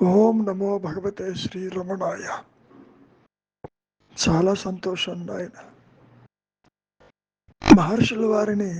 ఓం నమో భగవతే శ్రీ రమణాయ. చాలా సంతోషం నాయన. మహర్షుల వారిని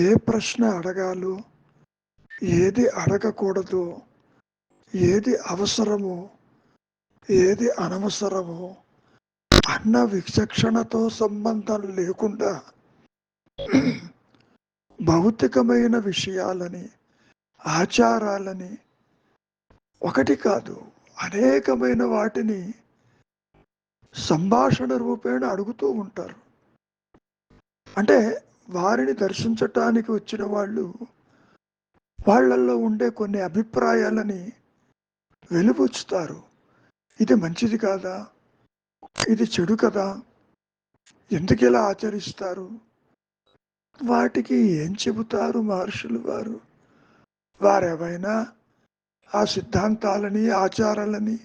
ఏ ప్రశ్న అడగాలో ఏది అడగకూడదు ఏది అవసరమో ఏది అనవసరమో అన్న విచక్షణతో సంబంధం లేకుండా భౌతికమైన విషయాలని ఆచారాలని ఒకటి కాదు అనేకమైన వాటిని సంభాషణ రూపేణ అడుగుతూ ఉంటారు. అంటే వారిని దర్శించటానికి వచ్చిన వాళ్ళు వాళ్ళల్లో ఉండే కొన్ని అభిప్రాయాలని వెలుబుచ్చుతారు. ఇది మంచిది కాదా? ఇది చెడు కదా? ఎందుకు ఇలా ఆచరిస్తారు? వాటికి ఏం చెబుతారు మహర్షులు వారు? వారెవైనా ఆ సిద్ధాంతాలని ఆచారాలని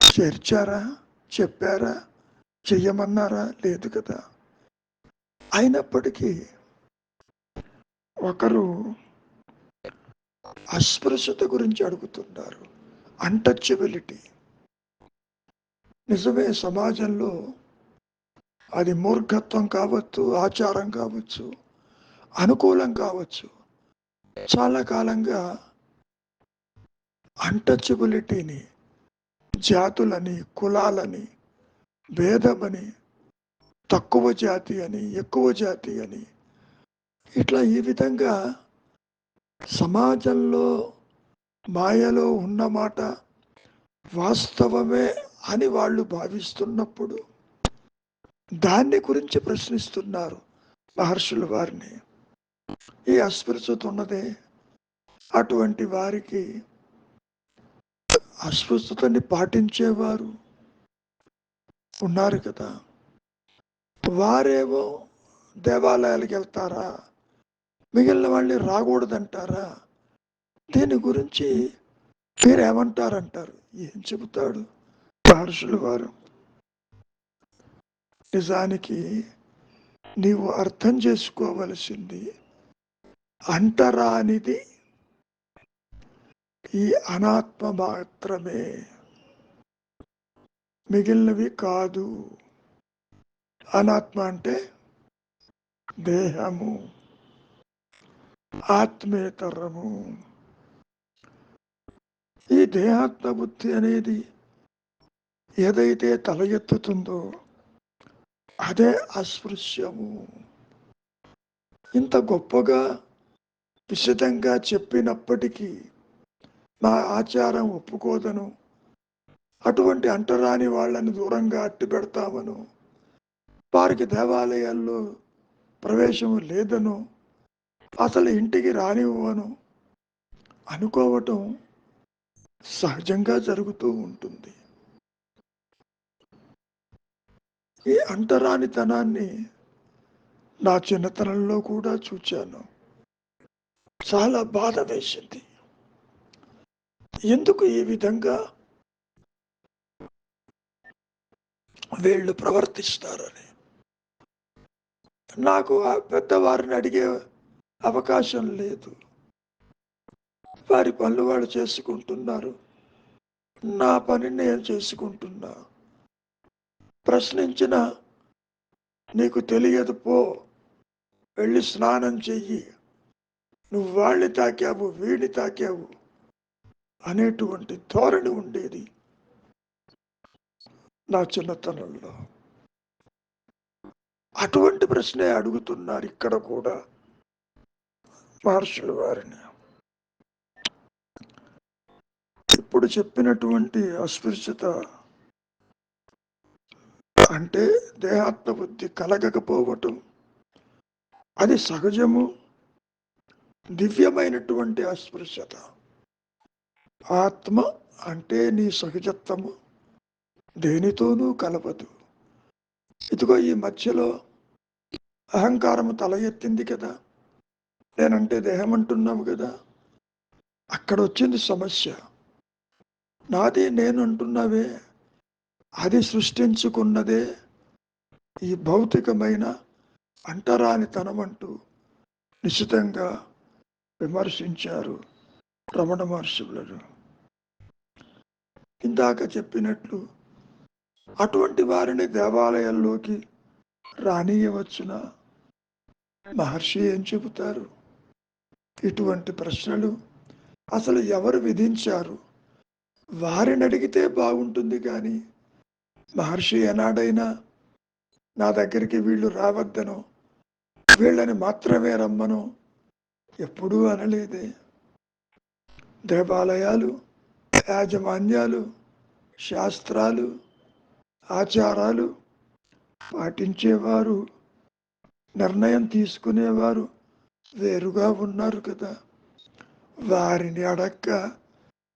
చేర్చారా చెప్పారా చెయ్యమన్నారా? లేదు కదా. అయినప్పటికీ ఒకరు అస్పృశ్యత గురించి అడుగుతున్నారు. అన్టచబిలిటీ నిజమే సమాజంలో అది మూర్ఘత్వం కావచ్చు ఆచారం కావచ్చు అనుకూలం కావచ్చు. చాలా కాలంగా అన్టచబిలిటీని జాతులని కులాలని భేదమని తక్కువ జాతి అని ఎక్కువ జాతి అని ఇట్లా ఈ విధంగా సమాజంలో మాయలో ఉన్నమాట వాస్తవమే అని వాళ్ళు భావిస్తున్నప్పుడు దాన్ని గురించి ప్రశ్నిస్తున్నారు మహర్షుల వారిని. ఈ అస్పృశ్యత ఉన్నదే అటువంటి వారికి అస్వస్థతని పాటించేవారు ఉన్నారు కదా. వారేమో దేవాలయాలకు వెళ్తారా? మిగిలిన వాళ్ళని రాకూడదంటారా? దీని గురించి మీరేమంటారంటారు? ఏం చెబుతాడు మహర్షులు వారు? నిజానికి నీవు అర్థం చేసుకోవలసింది అంటరానిది ఈ అనాత్మ మాత్రమే. మిగిలినవి కాదు. అనాత్మ అంటే దేహము. ఆత్మేతరము. ఈ దేహాత్మ బుద్ధి అనేది ఏదైతే తల ఎత్తుతుందో అదే అస్పృశ్యము. ఇంత గొప్పగా విశదంగా చెప్పినప్పటికీ నా ఆచారం ఒప్పుకోదను. అటువంటి అంటరాని వాళ్ళని దూరంగా అట్టి పెడతామను వారికి దేవాలయాల్లో ప్రవేశం లేదను. అసలు ఇంటికి రానివ్వను. అనుకోవటం సహజంగా జరుగుతూ ఉంటుంది. ఈ అంటరానితనాన్ని నా చిన్నతనంలో కూడా చూచాను. చాలా బాధ వేసింది. ఎందుకు ఈ విధంగా వీళ్ళు ప్రవర్తిస్తారని? నాకు ఆ పెద్దవారిని అడిగే అవకాశం లేదు. వారి పనులు వాళ్ళు చేసుకుంటున్నారు. నా పని నేను చేసుకుంటున్నా. ప్రశ్నించిన నీకు తెలియదు పో. వెళ్ళి స్నానం చెయ్యి. నువ్వు వాళ్ళని తాకావు వీడిని తాకావు. అనేటువంటి ధోరణి ఉండేది నా చిన్నతనంలో. అటువంటి ప్రశ్నే అడుగుతున్నారు ఇక్కడ కూడా మహర్షుల వారిని. ఇప్పుడు చెప్పినటువంటి అస్పృశ్యత అంటే దేహాత్మ బుద్ధి కలగకపోవటం. అది సహజము దివ్యమైనటువంటి అస్పృశ్యత. ఆత్మ అంటే నీ సహజత్వము. దేనితోనూ కలపదు ఇదిగో ఈ మధ్యలో అహంకారము తల ఎత్తింది కదా. నేనంటే దేహం అంటున్నాము కదా. అక్కడ వచ్చింది సమస్య. నాది నేను అంటున్నావే అది సృష్టించుకున్నదే ఈ భౌతికమైన అంటరానితనం అంటూ నిశ్చితంగా విమర్శించారు రమణ మహర్షులను ఇందాక చెప్పినట్లు అటువంటి వారిని దేవాలయాల్లోకి రానియవచ్చునా? మహర్షి ఏం చెబుతారు? ఇటువంటి ప్రశ్నలు అసలు ఎవరు విధించారు? వారిని అడిగితే బాగుంటుంది కానీ మహర్షి ఏనాడైనా నా దగ్గరికి వీళ్ళు రావద్దనో వీళ్ళని మాత్రమే రమ్మను ఎప్పుడూ అనలేదే. దేవాలయాలు యాజమాన్యాలు శాస్త్రాలు ఆచారాలు పాటించేవారు నిర్ణయం తీసుకునేవారు వేరుగా ఉన్నారు కదా. వారిని అడక్క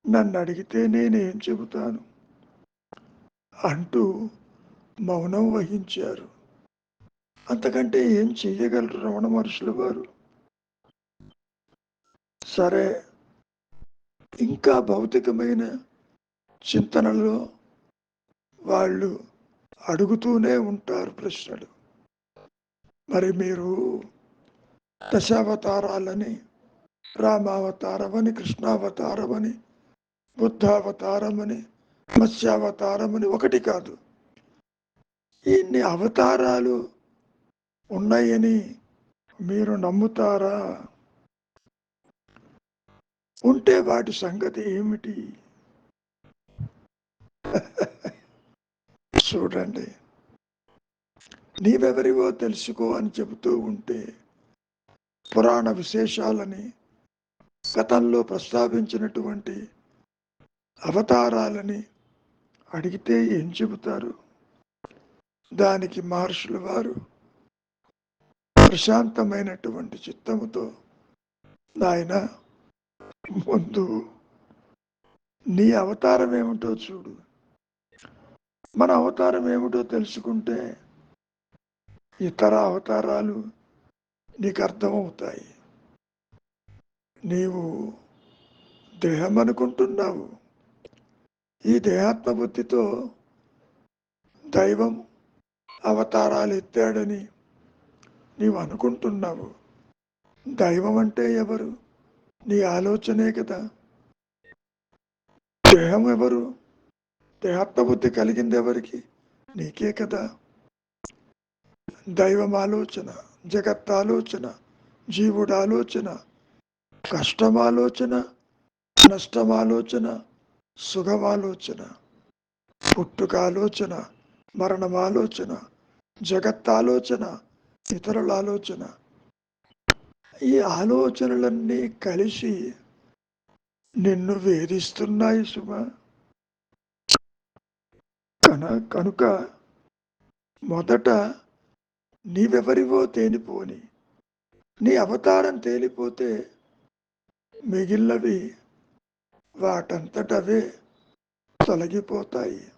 నన్ను అడిగితే నేనేం చెబుతాను? అంటూ మౌనం వహించారు. అంతకంటే ఏం చెయ్యగలరు రమణ మహర్షులు వారు? సరే ఇంకా భౌతికమైన చింతనలో వాళ్ళు అడుగుతూనే ఉంటారు ప్రశ్నలు. మరి మీరు దశావతారాలని రామావతారమని కృష్ణావతారమని బుద్ధావతారమని మత్స్యావతారమని ఒకటి కాదు. ఇన్ని అవతారాలు ఉన్నాయని మీరు నమ్ముతారా? ఉంటే వాటి సంగతి ఏమిటి? చూడండి. నీవెవరివో తెలుసుకో అని చెబుతూ ఉంటే పురాణ విశేషాలని గతంలో ప్రస్తావించినటువంటి అవతారాలని అడిగితే ఏం చెబుతారు? దానికి మహర్షులు వారు ప్రశాంతమైనటువంటి చిత్తముతో నాయన ముందు నీ అవతారం ఏమిటో చూడు. మన అవతారం ఏమిటో తెలుసుకుంటే ఇతర అవతారాలు నీకు అర్థమవుతాయి. నీవు దేహం అనుకుంటున్నావు. ఈ దేహాత్మ బుద్ధితో దైవం అవతారాలు ఎత్తాడని నీవు అనుకుంటున్నావు. దైవం అంటే ఎవరు? నీ ఆలోచనే కదా. దేహం ఎవరు? దేహాత్మబుద్ధి కలిగింది ఎవరికి? నీకే కదా. దైవం ఆలోచన జగత్ ఆలోచన జీవుడు ఆలోచన కష్టం ఆలోచన నష్టం ఆలోచన సుఖం ఆలోచన పుట్టుక ఆలోచన మరణం ఆలోచన జగత్ ఆలోచన ఇతరుల ఆలోచన. ఈ ఆలోచనలన్నీ కలిసి నిన్ను వేధిస్తున్నాయి సుమ. కన కనుక మొదట నీవెవరివో తేలిపోని నీ అవతారం తేలిపోతే మిగిలినవి వాటంతటవే తొలగిపోతాయి.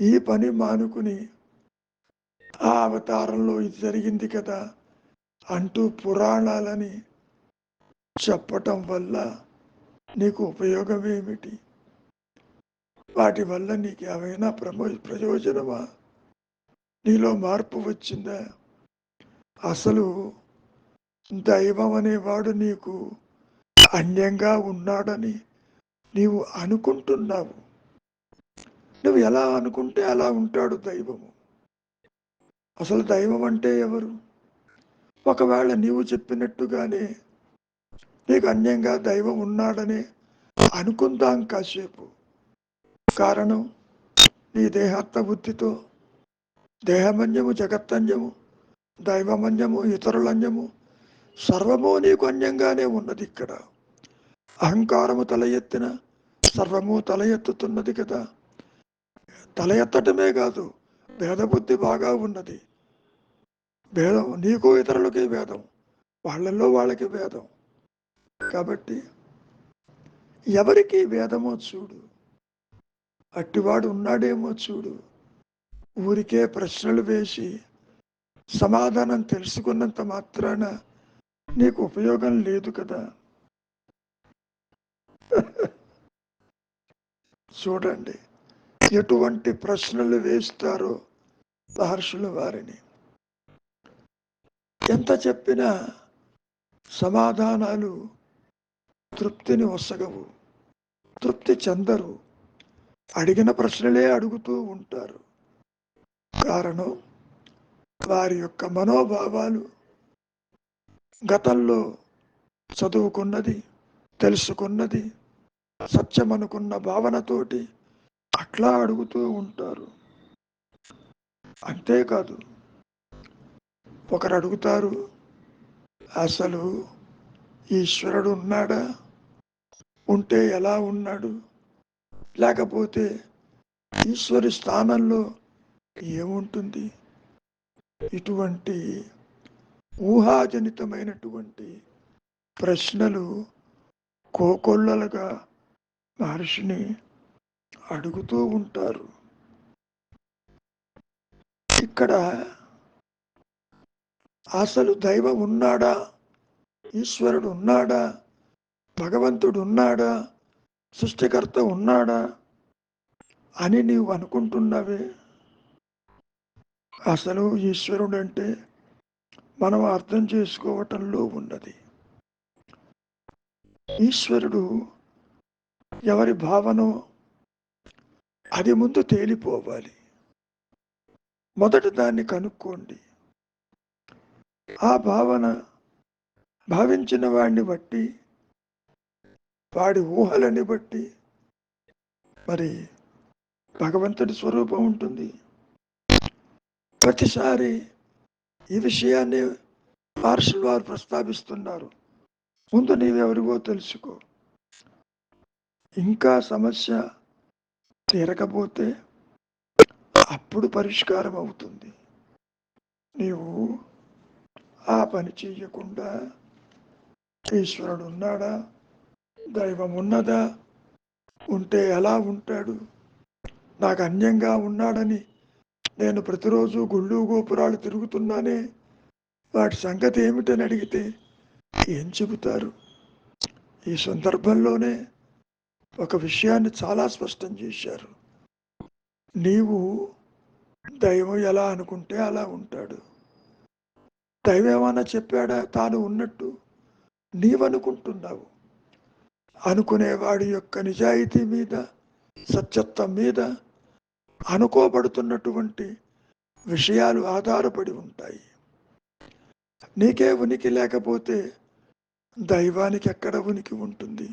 ఈ పని మానుకుని ఆ అవతారంలో ఇది జరిగింది కదా. అంటూ పురాణాలని చెప్పటం వల్ల నీకు ఉపయోగం ఏమిటి వాటి వల్ల నీకు ఏమైనా ప్రమో ప్రయోజనమా? నీలో మార్పు వచ్చిందా? అసలు దైవం అనేవాడు నీకు అన్యంగా ఉన్నాడని నీవు అనుకుంటున్నావు. నువ్వు ఎలా అనుకుంటే అలా ఉంటాడు దైవము. అసలు దైవం అంటే ఎవరు? ఒకవేళ నీవు చెప్పినట్టుగానే నీకు అన్యంగా దైవం ఉన్నాడని అనుకుందాం కాసేపు. కారణం నీ దేహాత్మ బుద్ధితో దేహమన్యము జగత్తన్యము దైవమన్యము ఇతరులన్యము సర్వము నీకు అన్యంగానే ఉన్నది ఇక్కడ. అహంకారము తల ఎత్తిన సర్వము తల ఎత్తుతున్నది కదా. తల ఎత్తటమే కాదు భేదబుద్ధి బాగా ఉన్నది. భేదం. నీకు ఇతరులకి భేదం. వాళ్ళల్లో వాళ్ళకి భేదం. కాబట్టి ఎవరికి భేదమో చూడు. అట్టివాడు ఉన్నాడేమో చూడు. ఊరికే ప్రశ్నలు వేసి సమాధానం తెలుసుకున్నంత మాత్రాన నీకు ఉపయోగం లేదు కదా. చూడండి. ఎటువంటి ప్రశ్నలు వేస్తారో మహర్షుల వారిని. ఎంత చెప్పినా సమాధానాలు తృప్తిని వసగవు తృప్తి చెందరు. అడిగిన ప్రశ్నలే అడుగుతూ ఉంటారు. కారణం వారి యొక్క మనోభావాలు గతంలో చదువుకున్నది తెలుసుకున్నది సత్యమనుకున్న భావనతోటి అట్లా అడుగుతూ ఉంటారు. అంతేకాదు ఒకరు అడుగుతారు అసలు ఈశ్వరుడు ఉన్నాడా? ఉంటే ఎలా ఉన్నాడు? లేకపోతే ఈశ్వరి స్థానంలో ఏముంటుంది? ఇటువంటి ఊహాజనితమైనటువంటి ప్రశ్నలు కోకొల్లలుగా మహర్షిని అడుగుతూ ఉంటారు. ఇక్కడ అసలు దైవం ఉన్నాడా? ఈశ్వరుడు ఉన్నాడా? భగవంతుడు ఉన్నాడా? సృష్టికర్త ఉన్నాడా? అని నీవు అనుకుంటున్నావే? అసలు ఈశ్వరుడు అంటే మనం అర్థం చేసుకోవటంలో ఉన్నది. ఈశ్వరుడు ఎవరి భావనో అది ముందు తేలిపోవాలి. మొదట దాన్ని కనుక్కోండి. ఆ భావన భావించిన వాడిని బట్టి వాడి ఊహలని బట్టి మరి భగవంతుడి స్వరూపం ఉంటుంది. ప్రతిసారి ఈ విషయాన్ని మహర్షులు వారు ప్రస్తావిస్తున్నారు. ముందు నీవెవరివో తెలుసుకో. ఇంకా సమస్య తీరకపోతే అప్పుడు పరిష్కారం అవుతుంది నీవు ఆ పని చేయకుండా ఈశ్వరుడు ఉన్నాడా దైవం ఉన్నదా ఉంటే ఎలా ఉంటాడు? నాకు అన్యంగా ఉన్నాడని నేను ప్రతిరోజు గుళ్ళు గోపురాలు తిరుగుతున్నానే. వాటి సంగతి ఏమిటని అడిగితే ఏం చెబుతారు? ఈ సందర్భంలోనే ఒక విషయాన్ని చాలా స్పష్టం చేశారు. నీవు దైవం ఎలా అనుకుంటే అలా ఉంటాడు. దైవేమన్నా చెప్పాడా? తాను ఉన్నట్టు నీవనుకుంటున్నావు. అనుకునేవాడి యొక్క నిజాయితీ మీద సత్యత్వం మీద అనుకోబడుతున్నటువంటి విషయాలు ఆధారపడి ఉంటాయి. నీకే ఉనికి లేకపోతే దైవానికి ఎక్కడ ఉనికి ఉంటుంది?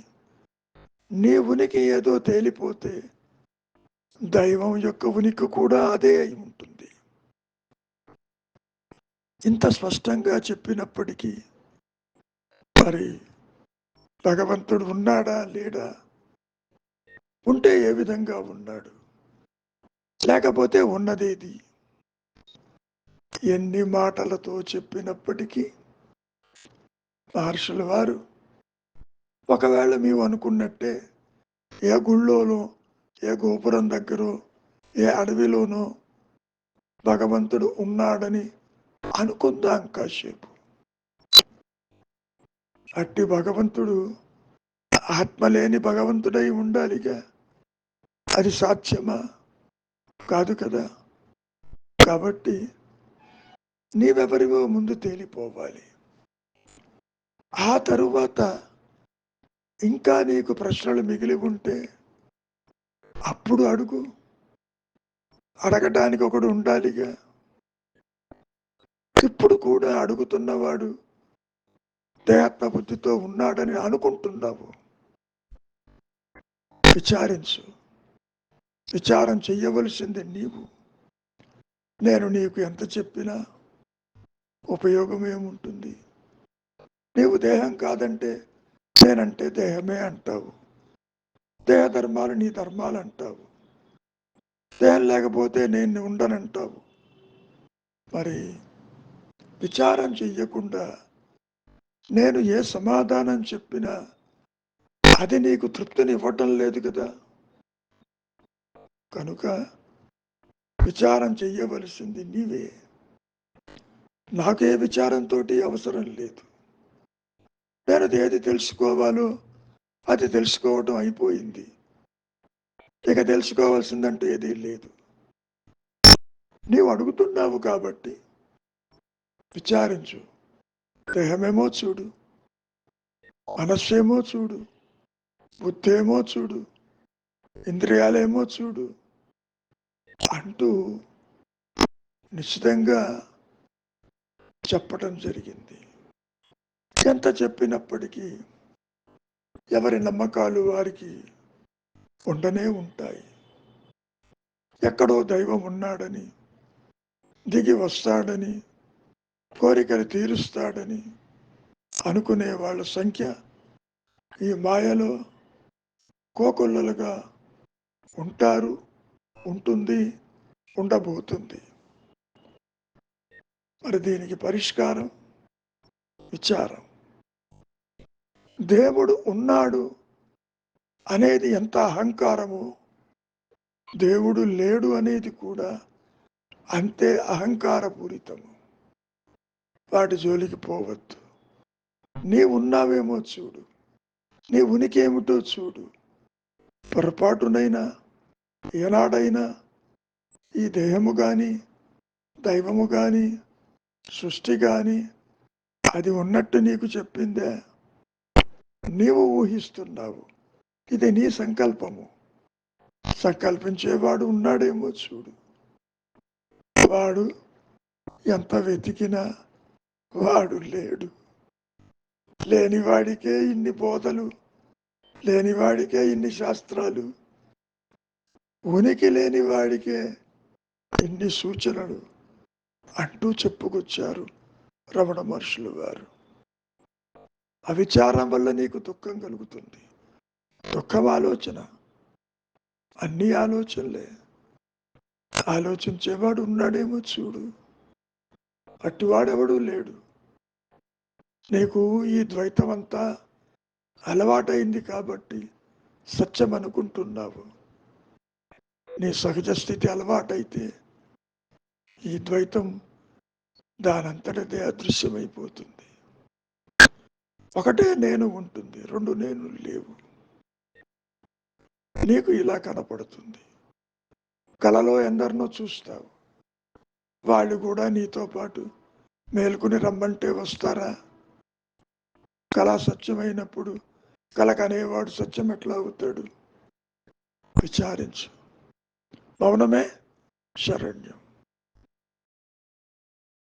నీ ఉనికి ఏదో తేలిపోతే దైవం యొక్క ఉనికి కూడా అదే అయి ఉంటుంది. ఇంత స్పష్టంగా చెప్పినప్పటికీ మరి భగవంతుడు ఉన్నాడా లేడా? ఉంటే ఏ విధంగా ఉన్నాడు? లేకపోతే ఉన్నదేది? ఎన్ని మాటలతో చెప్పినప్పటికీ మహర్షుల వారు ఒకవేళ మేము అనుకున్నట్టే ఏ గుళ్ళోనో ఏ గోపురం దగ్గర ఏ అడవిలోనో భగవంతుడు ఉన్నాడని అనుకుందాం కాసేపు. అట్టి భగవంతుడు ఆత్మలేని భగవంతుడై ఉండాలిగా. అది సాధ్యమా? కాదు కదా. కాబట్టి నీవెవరివో ముందు తేలిపోవాలి. ఆ తరువాత ఇంకా నీకు ప్రశ్నలు మిగిలి ఉంటే అప్పుడు అడుగు. అడగటానికి ఒకడు ఉండాలిగా. ఇప్పుడు కూడా అడుగుతున్నవాడు దేహాత్మ బుద్ధితో ఉన్నాడని అనుకుంటున్నావు? విచారించు. విచారం చెయ్యవలసింది నీవు. నేను నీకు ఎంత చెప్పినా ఉపయోగం ఏముంటుంది నీవు దేహం కాదంటే నేనంటే దేహమే అంటావు. దేహ ధర్మాలు నీ ధర్మాలు అంటావు దేహం లేకపోతే నేను ఉండనంటావు. మరి విచారం చెయ్యకుండా నేను ఏ సమాధానం చెప్పినా అది నీకు తృప్తిని ఇవ్వటం లేదు కదా. కనుక విచారం చెయ్యవలసింది నీవే. నాకే విచారంతో అవసరం లేదు. నేను ఏది తెలుసుకోవాలో అది తెలుసుకోవటం అయిపోయింది. ఇక తెలుసుకోవాల్సిందంటే ఏదీ లేదు. నీవు అడుగుతున్నావు కాబట్టి విచారించు. దేహమేమో చూడు. మనస్సేమో చూడు. బుద్ధేమో చూడు. ఇంద్రియాలేమో చూడు. అంటూ నిశ్చితంగా చెప్పటం జరిగింది. ఎంత చెప్పినప్పటికీ ఎవరి నమ్మకాలు వారికి ఉండనే ఉంటాయి. ఎక్కడో దైవం ఉన్నాడని దిగి వస్తాడని కోరికలు తీరుస్తాడని అనుకునే వాళ్ళ సంఖ్య ఈ మాయలో కోకొల్లలుగా ఉంటారు ఉంటుంది ఉండబోతుంది. మరి దీనికి పరిష్కారం? విచారం. దేవుడు ఉన్నాడు అనేది ఎంత అహంకారమో దేవుడు లేడు అనేది కూడా అంతే అహంకారపూరితము. వాటి జోలికి పోవద్దు. నీ ఉన్నావేమో చూడు. నీ ఉనికి ఏమిటో చూడు. పొరపాటునైనా ఏనాడైనా ఈ దేహము కానీ దైవము కానీ సృష్టి కానీ అది ఉన్నట్టు నీకు చెప్పిందే. నీవు ఊహిస్తున్నావు. ఇది నీ సంకల్పము. సంకల్పించేవాడు ఉన్నాడేమో చూడు. వాడు ఎంత వెతికినా వాడు లేడు. లేనివాడికే ఇన్ని బోధలు లేనివాడికే ఇన్ని శాస్త్రాలు ఉనికి లేని వాడికే ఇన్ని సూచనలు అంటూ చెప్పుకొచ్చారు రమణ మహర్షులు వారు అవిచారం వల్ల నీకు దుఃఖం కలుగుతుంది. దుఃఖం ఆలోచన. అన్ని ఆలోచనలే. ఆలోచించేవాడు ఉన్నాడేమో చూడు. అట్టివాడెవడూ లేడు. నీకు ఈ ద్వైతం అంతా అలవాటైంది కాబట్టి సత్యం అనుకుంటున్నావు నీ సహజ స్థితి అలవాటైతే ఈ ద్వైతం దానంతటదే అదృశ్యమైపోతుంది. ఒకటే నేను ఉంటుంది రెండు నేను లేవు. నీకు ఇలా కనపడుతుంది. కలలో ఎందరినో చూస్తావు. వాళ్ళు కూడా నీతో పాటు మేల్కొని రమ్మంటే వస్తారా? కళ సత్యమైనప్పుడు కలకనేవాడు సత్యం ఎట్లా అవుతాడు? విచారించు. మౌనమే శరణ్యం.